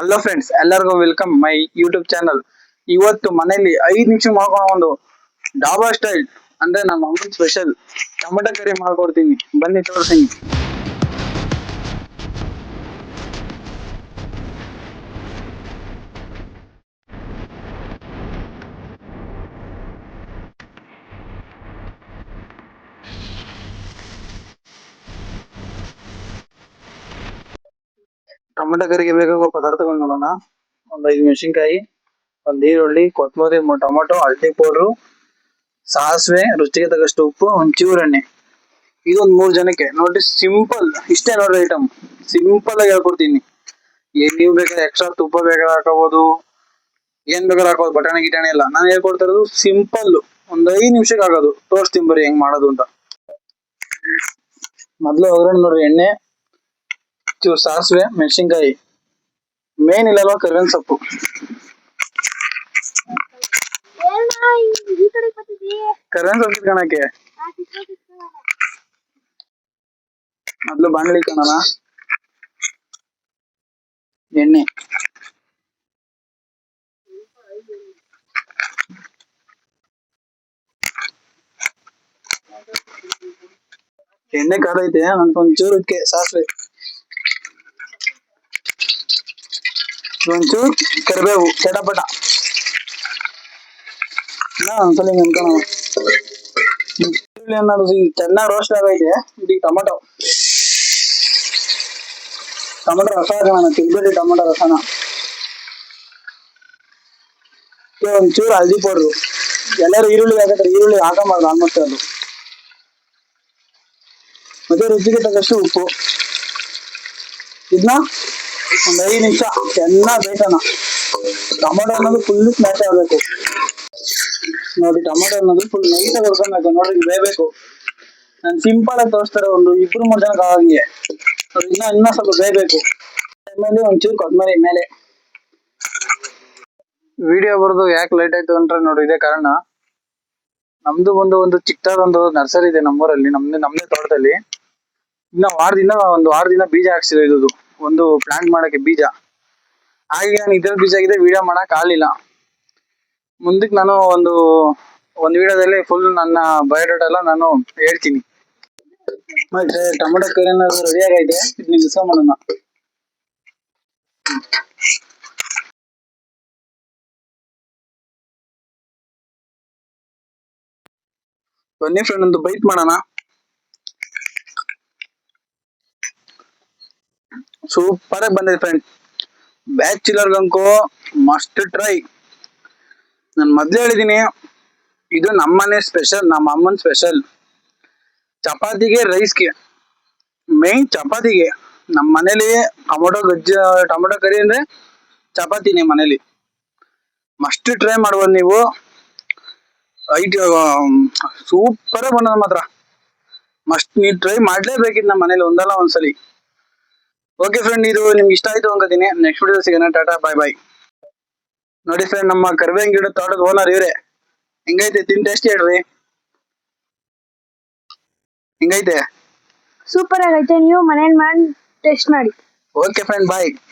Hello friends ಎಲ್ಲರಿಗೂ welcome my YouTube channel ಇವತ್ತು ಮನೆಯಲ್ಲಿ ಐದು ನಿಮಿಷ ಮಾಡ್ಕೊಳ್ಳೋ ಒಂದು ಡಾಬಾ ಸ್ಟೈಲ್ ಅಂದ್ರೆ ನಮ್ಮ ಅಮ್ಮನ ಸ್ಪೆಷಲ್ ಟೊಮೆಟೊ ಕರಿ ಮಾಡ್ಕೊಡ್ತೀನಿ. ಬನ್ನಿ ತೋರಿಸ್ತೀನಿ. ಟೊಮೆಟೊ ಬೇಕಾಗುವ ಪದಾರ್ಥಗಳು ನೋಡೋಣ. ಒಂದ್ ಐದು ಮೆಣಸಿನ್ಕಾಯಿ, ಒಂದ್ ಈರುಳ್ಳಿ ಕೊತ್ತಂಬರಿ ಟೊಮೆಟೊ ಹಳದಿ ಪೌಡ್ರು ಸಾಸಿವೆ, ರುಚಿಗೆ ತಕ್ಕಷ್ಟು ಉಪ್ಪು ಒಂದ್ ಎಣ್ಣೆ. ಇದೊಂದ್ ಮೂರ್ ಜನಕ್ಕೆ. ನೋಡ್ರಿ, ಸಿಂಪಲ್, ಇಷ್ಟೇ ನೋಡ್ರಿ ಐಟಮ್. ಸಿಂಪಲ್ ಆಗಿ ಹೇಳ್ಕೊಡ್ತೀನಿ. ಏನ್ ನೀವು ಬೇಕಾದ್ರೆ ಎಕ್ಸ್ಟ್ರಾ ತುಪ್ಪ ಬೇಕಾದ್ರೆ ಹಾಕೋಬಹುದು ಏನ್ ಬೇಕಾದ್ರೆ ಹಾಕೋದು ಬಟಾಣಿ, ಗಿಟಾಣಿ ಎಲ್ಲ. ನಾನು ಹೇಳ್ಕೊಡ್ತಾ ಇರೋದು ಸಿಂಪಲ್. ಒಂದ್ ಐದ್ ನಿಮಿಷಕ್ಕೆ ಆಗೋದು. ತೋರಿಸ್ತೀನಿ ಬರೀ ಹೆಂಗ್ ಮಾಡೋದು ಅಂತ. ಮೊದ್ಲು ಒಗ್ಗರಣೆ ನೋಡ್ರಿ ಎಣ್ಣೆ ಚೂರು ಸಾಸಿವೆ ಮೆಣಸಿನ್ಕಾಯಿ ಮೇನ್ ಇಲ್ಲಲ್ವಾ ಕರಿಬೇವಿನ ಸೊಪ್ಪು ಏನಾ ಈ ಕಡೆ ಬರ್ತಿದ್ದಿ ಕರಿಬೇವಿನ ಸೊಪ್ಪು ಕಣಕ್ಕೆ ಆ ಸಿಕ್ಕ ಸಿಕ್ಕ ಮೊದ್ಲು ಬಾಣಲಿ ಕಣನ ಎಣ್ಣೆ ಎಣ್ಣೆ ಕಾದೈತೆ ಒಂಚೂರು ಇದಕ್ಕೆ ಸಾಸಿವೆ ಒಂಚೂರು ಕರಿಬೇವು ಚಟಪಟ ನಾ ಒಂದ್ಸಲ ಹಿಂಗ್ ಅನ್ಕೊಳ್ಳೋಣ ಈರುಳ್ಳಿ ಅನ್ನೋದು ಈಗ ಚೆನ್ನಾಗಿ ರೋಸ್ಟ್ ಆಗೈತೆ ಇದೀಗ ಟೊಮೆಟೊ ಟೊಮೆಟೊ ರಸ ಹಾಕೋಣ ತಿಳ್ಬೇಡಿ ಟೊಮೆಟೊ ರಸನ ಇದು ಒಂಚೂರು ಹಳದಿ ಪೌಡ್ರು ಎಲ್ಲರೂ ಈರುಳ್ಳಿ ಹಾಕತ್ತಾರೆ ಈರುಳ್ಳಿ ಹಾಕಬಾರ್ದು ಆಲ್ಮೋಸ್ಟ್ ಅದು ಮತ್ತೆ ರುಚಿಗೆ ತಕ್ಕಷ್ಟು ಉಪ್ಪು ಇದನ್ನ ಒಂದ್ ಐದು ನಿಮಿಷ. ಚೆನ್ನಾಗಿ ಬೇಯಿಸೋಣ ಟೊಮೆಟೊ ಅನ್ನೋದು ಫುಲ್ ಸ್ಮ್ಯಾಶ್ ಆಗ್ಬೇಕು. ನೋಡಿ, ಟೊಮೆಟೊ ಅನ್ನೋದು ಫುಲ್ ನೈಟ್ ಹುರ್ಕೊಬೇಕು ನೋಡಿ ಬೇಯಬೇಕು. ನಾನು ಸಿಂಪಲ್ ಆಗಿ ತೋರಿಸ್ತಾರೆ ಒಂದು ಇಬ್ರು ಮೂರು ಜನಕ್ಕೆ ಆಗಂಗೆ ಇನ್ನ ಇನ್ನ ಸ್ವಲ್ಪ ಬೇಯಬೇಕು. ಆಮೇಲೆ ಒಂಚೂರು ಕೊತ್ತಂಬರಿ ಮೇಲೆ. ವಿಡಿಯೋ ಬರೋದು ಯಾಕೆ ಲೇಟ್ ಆಯ್ತು ಅಂದ್ರೆ ನೋಡಿ, ಇದೇ ಕಾರಣ. ನಮ್ದು ಒಂದು ಒಂದು ಚಿಕ್ಕದಾದೊಂದು ನರ್ಸರಿ ಇದೆ ನಮ್ಮೂರಲ್ಲಿ, ನಮ್ದು, ನಮ್ದೇ ತೋಟದಲ್ಲಿ. ಇನ್ನ ವಾರದಿಂದ, ಒಂದು ವಾರದಿಂದ ಬೀಜ ಹಾಕ್ಸಿರೋ ಇದು. ಒಂದು ಪ್ಲಾಂಟ್ ಮಾಡಕ್ಕೆ ಬೀಜ. ಹಾಗೆ ನಾನು ಇದ್ರ ಬೀಜ ಆಗಿದೆ ವಿಡಿಯೋ ಮಾಡಕ್ ಆಗ್ಲಿಲ್ಲ. ಮುಂದಕ್ಕೆ ನಾನು ಒಂದು ಒಂದು ವಿಡಿಯೋದಲ್ಲಿ ಫುಲ್ ನನ್ನ ಬಯೋಡಾಟ ಎಲ್ಲ ನಾನು ಹೇಳ್ತೀನಿ. ಮತ್ತೆ ಟೊಮೆಟೊ ಕರಿ ರೆಡಿ ಆಗೈತೆ ಇದನ್ನ ನಿಲ್ಸ್ಕೊಂಬಿಡೋಣ ಬನ್ನಿ ಫ್ರೆಂಡ್ ಒಂದು ಬೈಟ್ ಮಾಡೋಣ. ಸೂಪರ್ ಆಗಿ ಬಂದಿದೆ ಫ್ರೆಂಡ್ ಬ್ಯಾಚುಲರ್ಗಂಕೋ ಮಸ್ಟ್ ಟ್ರೈ ನಾನು ಮೊದ್ಲು ಹೇಳಿದೀನಿ, ಇದು ನಮ್ಮನೆ ಸ್ಪೆಷಲ್ ನಮ್ಮ ಅಮ್ಮನ ಸ್ಪೆಷಲ್ ಚಪಾತಿಗೆ ರೈಸ್ಗೆ ಮೇನ್ ಚಪಾತಿಗೆ. ನಮ್ಮ ಮನೇಲಿ ಟೊಮೊಟೊ ಗಜ್ಜ, ಟೊಮೊಟೊ ಕರಿ ಅಂದ್ರೆ ಚಪಾತಿನೇ ಮನೇಲಿ. ಮಸ್ಟ್ ಟ್ರೈ ಮಾಡ್ಬೋದು ನೀವು. ಐಟ್ ಸೂಪರ್ ಬಂದದ ಮಾತ್ರ. ಮಸ್ಟ್ ನೀವು ಟ್ರೈ ಮಾಡ್ಲೇಬೇಕಿತ್ತು ನಮ್ಮ ಮನೇಲಿ ಒಂದಲ್ಲ ಒಂದ್ಸಲಿ. ಓಕೆ ಫ್ರೆಂಡ್ ಇದು ನಿಮ್ಗೆ ಇಷ್ಟ ಆಯ್ತು ಅಂತೀನಿ ನೆಕ್ಸ್ಟ್ ವಿಡಿಯೋ ಸಿಗೋಣ. ಟಾಟಾ ಬಾಯ್ ಬಾಯ್ ನೋಡಿ ಫ್ರೆಂಡ್ ನಮ್ಮ ಕರ್ವೆ ಗಿಡ ತೋಟದ ಓನರ್ ಇವ್ರೆ. ಹೆಂಗೈತೆ? ತಿನ್ ಟೇಸ್ಟ್ ಹೇಳ್ರಿ. ಹೆಂಗೈತೆ? ಸೂಪರ್ ಆಗೈತೆ. ನೀವು ಮನೇಲಿ ಮಾಡಿ ಟೆಸ್ಟ್ ಮಾಡಿ. Okay friend bye